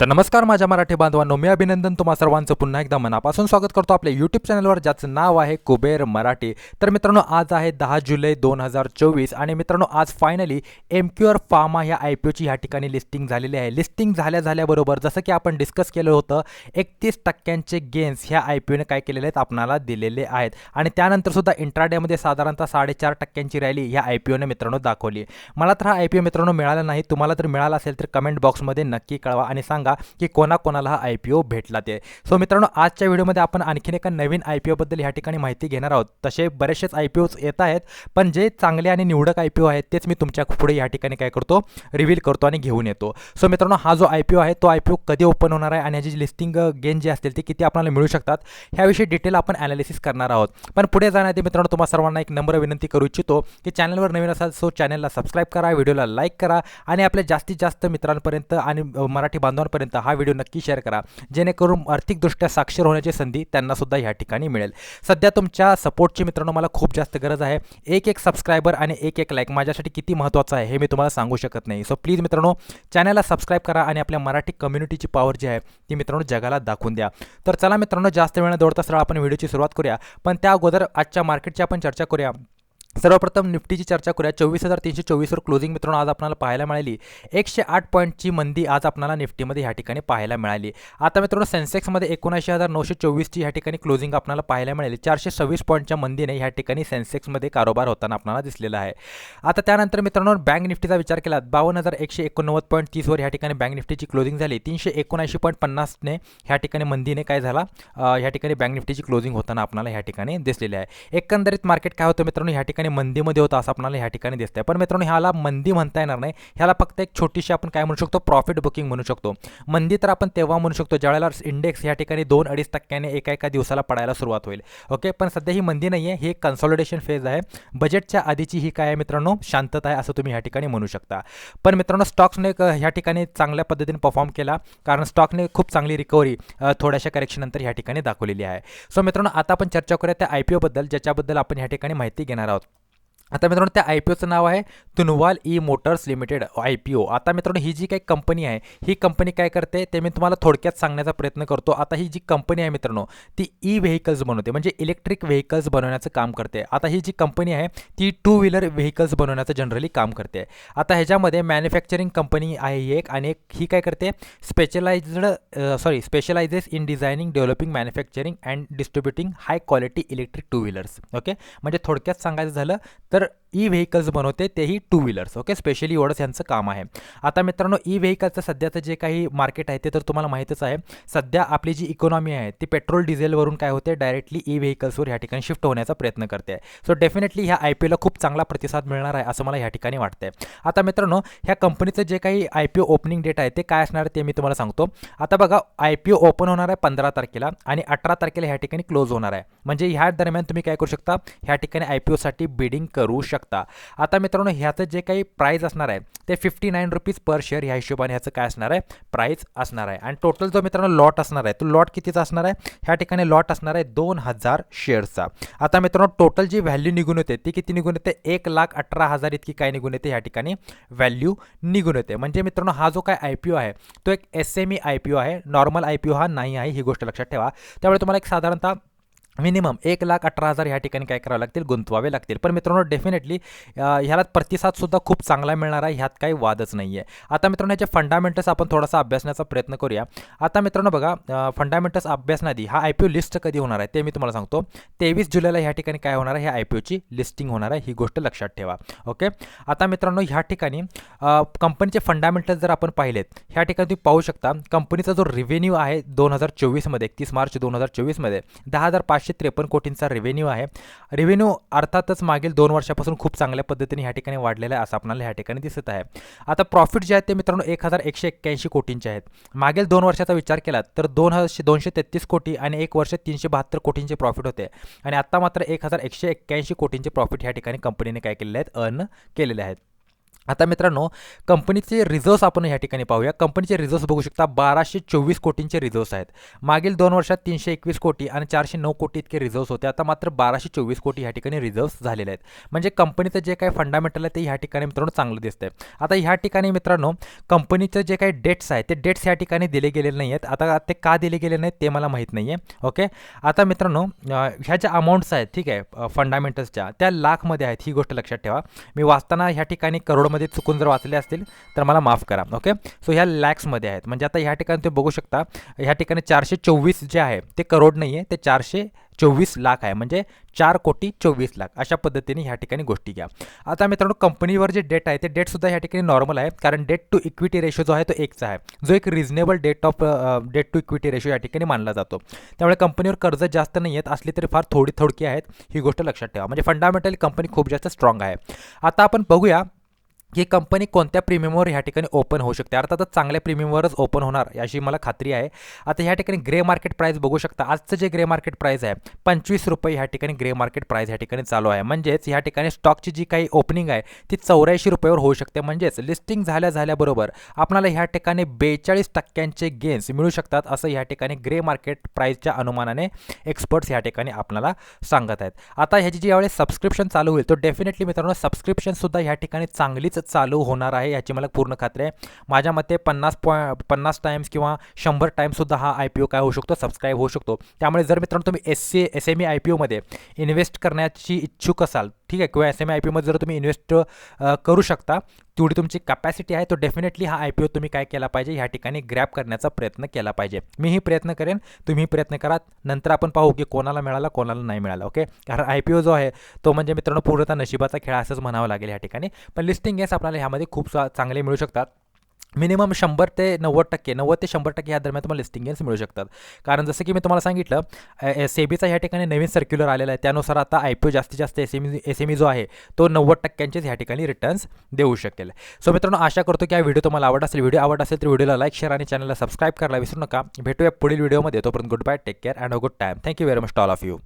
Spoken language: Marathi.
तर नमस्कार माझ्या मराठी बांधवांनो मी अभिनंदन तुम्हा सर्वांचं. पुन्हा एकदा मनापासून स्वागत करतो आपल्या यूट्यूब चॅनलवर ज्याचं नाव आहे कुबेर मराठी. तर मित्रांनो आज आहे दहा जुलै दोन हजार चोवीस आणि मित्रांनो आज फायनली एम क्युअर फार्मा ह्या आय पी ओची ह्या ठिकाणी लिस्टिंग झालेली आहे. लिस्टिंग झाल्या झाल्याबरोबर जसं की आपण डिस्कस केलं होतं एकतीस टक्क्यांचे गेन्स ह्या आय पी ओने काय केलेले आहेत आपणाला दिलेले आहेत. आणि त्यानंतर सुद्धा इंट्राडेमध्ये साधारणतः साडेचार टक्क्यांची रॅली ह्या आय पी ओने मित्रांनो दाखवली मला तर हा आय पी ओ मित्रांनो मिळाला नाही. तुम्हाला जर मिळाला असेल तर कमेंट बॉक्समध्ये नक्की कळवा आणि सांगा. सांगा की कोणाकोणाला हा आय पी ओ भेटला ते. सो मित्रांनो आजच्या व्हिडिओमध्ये आपण आणखीन एका नवीन आय पी ओबद्दल ह्या ठिकाणी माहिती घेणार आहोत. तसे बरेचसेच आय पी ओज येत आहेत पण जे चांगले आणि निवडक आय पी ओ आहेत तेच मी तुमच्यापुढे या ठिकाणी काय करतो रिव्हील करतो आणि घेऊन येतो. सो मित्रांनो हा जो आय पी ओ आहे तो आय पी ओ कधी ओपन होणार आहे आणि ह्याची लिस्टिंग गेन जे असतील ते किती आपल्याला मिळू शकतात ह्याविषयी डिटेल आपण ॲनालिसिस करणार आहोत. पण पुढे जाण्याआधी मित्रांनो तुम्हाला सर्वांना एक नम्र विनंती करू इच्छितो की चॅनलवर नवीन असाल सो चॅनलला सबस्क्राईब करा व्हिडिओला लाईक करा आणि आपल्या जास्तीत जास्त मित्रांपर्यंत आणि मराठी बांधवांपर्यंत हा व्हिडिओ नक्की शेअर करा. जेणेकरून आर्थिकदृष्ट्या साक्षर होण्याची संधी त्यांनासुद्धा ह्या ठिकाणी मिळेल. सध्या तुमच्या सपोर्टची मित्रांनो मला खूप जास्त गरज आहे. एक एक सबस्क्रायबर आणि एक एक लाईक माझ्यासाठी किती महत्त्वाचं आहे हे मी तुम्हाला सांगू शकत नाही. सो प्लीज मित्रांनो चॅनलला सबस्क्राईब करा आणि आपल्या मराठी कम्युनिटीची पॉवर जी आहे ती मित्रांनो जगाला दाखवून द्या. तर चला मित्रांनो जास्त वेळ दौडता सरळ आपण व्हिडिओची सुरुवात करूया. पण त्या अगोदर आजच्या मार्केटची आपण चर्चा करूया. सर्वप्रथम निफ्टीची चर्चा करूया. चोवीस हजार तीनशे चोवीसवर क्लोजिंग मित्रांनो आज आपल्याला पाहायला मिळाली. एकशे आठ पॉईंटची मंदी आज आपल्याला निफ्टीमध्ये ह्या ठिकाणी पाहायला मिळाली. आता मित्रांनो सेन्सेक्समध्ये एकोणऐंशी हजार नऊशे चोवीसची ह्या ठिकाणी क्लोजिंग आपल्याला पाहायला मिळाली. चारशे सव्वीस पॉईंटच्या मंदीने ह्या ठिकाणी सेन्सेक्समध्ये कारोबार होताना आपल्याला दिसलेला आहे. आता त्यानंतर मित्रांनो बँक निफ्टीचा विचार केला. बावन्न हजार एकशे एकोणनव्वद पॉईंट तीसवर ह्या ठिकाणी बँक निफ्टीची क्लोजिंग झाली. तीनशे एकोणऐंशी पॉईंट पन्नासने ह्या ठिकाणी मंदीने काय झाला? ह्या ठिकाणी बँक निफ्टीची क्लोजिंग होताना आपल्याला ह्या ठिकाणी दिसलेली आहे. एकंदरीत मार्केट काय होतं मित्रांनो? ह्या ठिकाणी मंदीमध्ये होतं असं आपल्याला ह्या ठिकाणी दिसतंय. पण मित्रांनो ह्याला मंदी म्हणता येणार नाही. ह्याला फक्त एक छोटीशी आपण काय म्हणू शकतो? प्रॉफिट बुकिंग म्हणू शकतो. मंदी तर आपण तेव्हा म्हणू शकतो ज्यावेळेला इंडेक्स या ठिकाणी दोन अडीच टक्क्याने एका एका दिवसाला पडायला सुरुवात होईल. ओके पण सध्या ही मंदी नाही आहे ही एक कन्सॉलिडेशन फेज आहे. बजेटच्या आधीची ही काय आहे मित्रांनो? शांतता आहे असं तुम्ही ह्या ठिकाणी म्हणू शकता. पण मित्रांनो स्टॉक्सने ह्या ठिकाणी चांगल्या पद्धतीने परफॉर्म केला. कारण स्टॉकने खूप चांगली रिकव्हरी थोड्याशा करेक्शननंतर ह्या ठिकाणी दाखवलेली आहे. सो मित्रांनो आता आपण चर्चा करूया त्या आय पी ओबद्दल ज्याच्याबद्दल आपण ह्या ठिकाणी माहिती घेणार आहोत. आता मित्रांनो त्या आय पी ओचं नाव आहे Tunwal E motors limited I P O आता मित्रांनो ही जी काही कंपनी आहे ही कंपनी काय करते ते मी तुम्हाला थोडक्यात सांगण्याचा प्रयत्न करतो. आता ही जी कंपनी आहे मित्रांनो ती ई व्हेकल्स बनवते म्हणजे इलेक्ट्रिक व्हेकल्स बनवण्याचं काम करते. आता ही जी कंपनी आहे ती टू व्हीलर व्हेकल्स बनवण्याचं जनरली काम करते. आता ह्याच्यामध्ये मॅन्युफॅक्चरिंग कंपनी आहे ही एक आणि एक ही काय करते specialized sorry specializes in designing developing manufacturing and distributing high quality electric two wheelers okay म्हणजे थोडक्यात सांगायचं झालं तर ई व्हेकल्स बनवते तेही टू व्हीलर्स ओके स्पेशली एवढंच यांचं काम आहे. आता मित्रांनो ई व्हेकलचं सध्याचं जे काही मार्केट आहे ते तर तुम्हाला माहीतच आहे. सध्या आपली जी इकॉनॉमी आहे ती पेट्रोल डिझेलवरून काय होते? डायरेक्टली ई व्हेकल्सवर ह्या ठिकाणी शिफ्ट होण्याचा प्रयत्न करते. आहे सो डेफिनेटली ह्या आय पी ओला खूप चांगला प्रतिसाद मिळणार आहे असं मला ह्या ठिकाणी वाटतंय. आता मित्रांनो ह्या कंपनीचं जे काही I P O opening date आहे ते काय असणार आहे ते मी तुम्हाला सांगतो. आता बघा आय पी ओ ओपन होणार आहे पंधरा तारखेला आणि अठरा तारखेला ह्या ठिकाणी क्लोज होणार आहे. म्हणजे ह्या दरम्यान तुम्ही काय करू शकता? ह्या ठिकाणी आय पी ओसाठी बिडिंग करू शकता. आता मित्रांनो ह्याचं जे काही प्राईज असणार आहे ते fifty nine rupees per share ह्या हिशोबाने ह्याचं काय असणार आहे? प्राईज असणार आहे. आणि टोटल जो मित्रांनो लॉट असणार आहे तो लॉट कितीचा असणार आहे? ह्या ठिकाणी लॉट असणार आहे दोन हजार शेअर्सचा आता मित्रांनो टोटल जी व्हॅल्यू निघून येते ती किती निघून येते? एक लाख अठरा हजार इतकी काय निघून येते ह्या ठिकाणी? व्हॅल्यू निघून येते. म्हणजे मित्रांनो हा जो काय आय पी ओ आहे तो एक S M E I P O आहे. नॉर्मल आय पी ओ हा नाही आहे ही गोष्ट लक्षात ठेवा. त्यामुळे तुम्हाला एक साधारणतः मिनिमम एक लाख अठरा हजार ह्या ठिकाणी काय करावे लागतील? गुंतवावे लागतील. पण मित्रांनो डेफिनेटली ह्याला प्रतिसादसुद्धा खूप चांगला मिळणार आहे. ह्यात काही वादच नाही आहे आता मित्रांनो ह्याचे फंडामेंटल्स आपण थोडासा अभ्यासण्याचा प्रयत्न करूया. आता मित्रांनो बघा फंडामेंटल्स अभ्यासण्याआधी हा आय पी ओ लिस्ट कधी होणार आहे ते मी तुम्हाला सांगतो. तेवीस जुलैला ह्या ठिकाणी काय होणार आहे? ह्या आय पी ओची लिस्टिंग होणार आहे. ही गोष्ट लक्षात ठेवा. ओके? आता मित्रांनो ह्या ठिकाणी कंपनीचे फंडामेंटल्स जर आपण पाहिलेत ह्या ठिकाणी तुम्ही पाहू शकता कंपनीचा जो रेव्हेन्यू आहे दोन हजार चोवीसमध्ये एकतीस मार्च दोन हजार चोवीसमध्ये दहा हजार पाचशे त्रेपन्न कोटींचा रेव्हेन्यू आहे. रेव्हेन्यू अर्थातच मागील दोन वर्षापासून खूप चांगल्या पद्धतीने ह्या ठिकाणी वाढलेला आहे असं आपल्याला ह्या ठिकाणी दिसत आहे. आता प्रॉफिट जे आहेत ते मित्रांनो एक हजार एकशे एक्क्याऐंशी कोटींचे आहेत. मागील दोन वर्षाचा विचार केला तर दोन हजार दोनशे तेहतीस कोटी आणि एक वर्ष तीनशे बहात्तर कोटींचे प्रॉफिट होते. आणि आत्ता मात्र एक हजार एकशे एक्क्याऐंशी कोटींचे प्रॉफिट ह्या ठिकाणी कंपनीने काय केलेले आहेत? अर्न केलेले आहेत. आता मित्रांनो कंपनीचे रिझर्व्स आपण या ठिकाणी पाहूया. कंपनीचे रिझर्व्स बघू शकता बाराशे चोवीस कोटींचे रिझर्व्स आहेत. मागील दोन वर्षात तीनशे एकवीस कोटी आणि चारशे नऊ कोटी इतके रिझर्व्स होते. आता मात्र बाराशे चोवीस कोटी ह्या ठिकाणी रिझर्व्स झालेले आहेत. म्हणजे कंपनीचं जे काही फंडामेंटल आहे ते ह्या ठिकाणी मित्रांनो चांगलं दिसतंय. आता ह्या ठिकाणी मित्रांनो कंपनीचं जे काही डेट्स आहे ते डेट्स ह्या ठिकाणी दिले गेलेले नाही आहेत आता ते का दिले गेले नाहीत ते मला माहीत नाही आहे ओके आता मित्रांनो ह्या ज्या अमाऊंट्स आहेत ठीक आहे फंडामेंटल्सच्या त्या लाखमध्ये आहेत. ही गोष्ट लक्षात ठेवा. मी वाचताना ह्या ठिकाणी करोड मध्ये चुकून जर वाचले असतील तर मला माफ करा ओके सो ह्या लॅक्समध्ये आहेत. म्हणजे आता ह्या ठिकाणी तुम्ही बघू शकता ह्या ठिकाणी चारशे चोवीस जे आहे ते करोड नाही आहे ते चारशे चोवीस लाख आहे. म्हणजे चार कोटी चोवीस लाख. अशा पद्धतीने ह्या ठिकाणी गोष्टी घ्या. आता मित्रांनो कंपनीवर जे डेट आहे ते डेटसुद्धा ह्या ठिकाणी नॉर्मल आहे कारण डेट टू इक्विटी रेशो जो आहे तो एकचा आहे. जो एक reasonable debt of debt to equity ratio या ठिकाणी मानला जातो. त्यामुळे कंपनीवर कर्ज जास्त नाही आहेत असली तरी फार थोडी थोडकी आहेत ही गोष्ट लक्षात ठेवा. म्हणजे फंडामेंटली कंपनी खूप जास्त स्ट्रॉंग आहे. आता आपण बघूया ही कंपनी कोणत्या प्रीमियमवर ह्या ठिकाणी ओपन होऊ शकते? अर्थातच चांगल्या प्रीमियमवरच ओपन होणार याची मला खात्री आहे. आता ह्या ठिकाणी ग्रे मार्केट प्राईस बघू शकता. आजचं जे ग्रे मार्केट प्राईस आहे पंचवीस रुपये ह्या ठिकाणी ग्रे मार्केट प्राईस ह्या ठिकाणी चालू आहे. म्हणजेच ह्या ठिकाणी स्टॉकची जी काही ओपनिंग आहे ती चौऱ्याऐंशी रुपयावर होऊ शकते. म्हणजेच लिस्टिंग झाल्या झाल्याबरोबर आपल्याला ह्या ठिकाणी बेचाळीस टक्क्यांचे गेन्स मिळू शकतात असं ह्या ठिकाणी ग्रे मार्केट प्राईसच्या अनुमानाने एक्सपर्ट्स ह्या ठिकाणी आपल्याला सांगत आहेत. आता ह्याची जी यावेळी सबस्क्रिप्शन चालू होईल तो डेफिनेटली मित्रांनो सबस्क्रिप्शनसुद्धा ह्या ठिकाणी चांगलीच चालू होणार आहे याची मला पूर्ण खात्री आहे. माझ्या मते पन्नास पॉ पन्नास टाईम्स किंवा शंभर टाईम्ससुद्धा हा आय पी ओ काय होऊ शकतो? सबस्क्राईब होऊ शकतो. त्यामुळे जर मित्रांनो तुम्ही S C S M E I P ओमध्ये इन्व्हेस्ट करण्याची इच्छुक असाल ठीक आहे किंवा एस एम आय पी ओमध्ये जर तुम्ही इन्व्हेस्ट करू शकता तेवढी तुमची कॅपॅसिटी आहे तो डेफिनेटली हा आय पी ओ तुम्ही काय केला पाहिजे ह्या ठिकाणी ग्रॅप करण्याचा प्रयत्न केला पाहिजे. मीही प्रयत्न करेन तुम्ही प्रयत्न करा नंतर आपण पाहू की कोणाला मिळाला कोणाला नाही मिळाला ओके कारण आय पी ओ जो आहे तो म्हणजे मित्रांनो पूर्णतः नशिबाचा खेळ असंच म्हणावं लागेल ह्या ठिकाणी. पण लिस्टिंग गेस आपल्याला ह्यामध्ये खूप चांगले मिळू शकतात. मिनिमम शंभर ते नव्वद टक्के नव्वद ते शंभर टक्के ह्या दरम्यान तुम्हाला लिस्टिंग गेन्स मिळू शकतात. कारण जसं की मी तुम्हाला सांगितलं सेबीचा ह्या ठिकाणी नवीन सर्क्युलर आलेला आहे. त्यानुसार आता आय पी ओ जास्तीत जास्त S M S M E जो आहे तो नव्वद टक्क्यांचेच ह्या ठिकाणी रिटर्न्स देऊ शकेल. सो मित्रांनो आशा करतो की हा व्हिडिओ तुम्हाला आवड असेल. व्हिडिओ आवड असेल तर व्हिडिओला लाईक शेअर आणि चॅनलला सबस्क्राईब करायला विसरू नका. भेटूया पुढील व्हिडिओमध्ये तोपर्यंत good bye take care and a good time thank you very much all of you